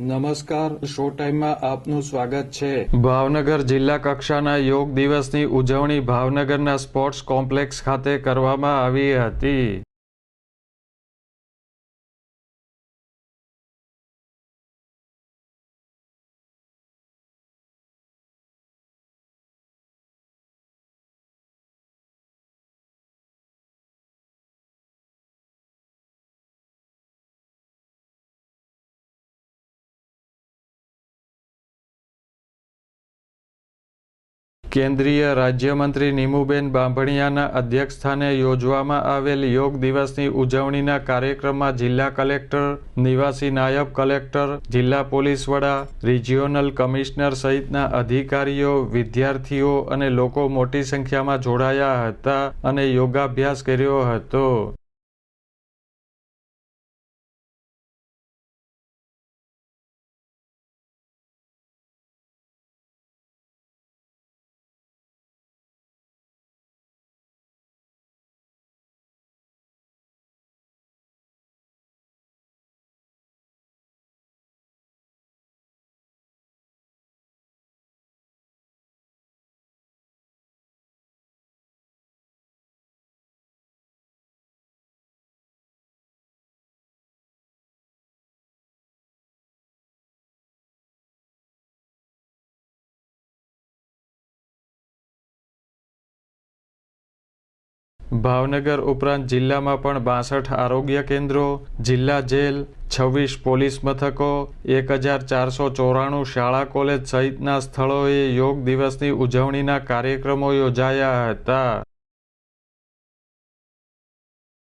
નમસ્કાર શો ટાઈમમાં આપનું સ્વાગત છે. ભાવનગર જિલ્લા કક્ષાના યોગ દિવસની ઉજવણી ભાવનગરના સ્પોર્ટ્સ કોમ્પ્લેક્સ ખાતે કરવામાં આવી હતી. કેન્દ્રીય રાજ્યમંત્રી નીમુબેન બાંભણિયાના અધ્યક્ષસ્થાને યોજવામાં આવેલ યોગ દિવસની ઉજવણીના કાર્યક્રમમાં જિલ્લા કલેક્ટર, નિવાસી નાયબ કલેક્ટર, જિલ્લા પોલીસ વડા, રિજિયોનલ કમિશનર સહિતના અધિકારીઓ, વિદ્યાર્થીઓ અને લોકો મોટી સંખ્યામાં જોડાયા હતા અને યોગાભ્યાસ કર્યો હતો. ભાવનગર ઉપરાંત જિલ્લામાં પણ બાસઠ આરોગ્ય કેન્દ્રો, જિલ્લા જેલ, છવ્વીસ પોલીસ મથકો, એક હજાર ચારસો ચોરાણું શાળા કોલેજ સહિતના સ્થળોએ યોગ દિવસની ઉજવણીના કાર્યક્રમો યોજાયા હતા.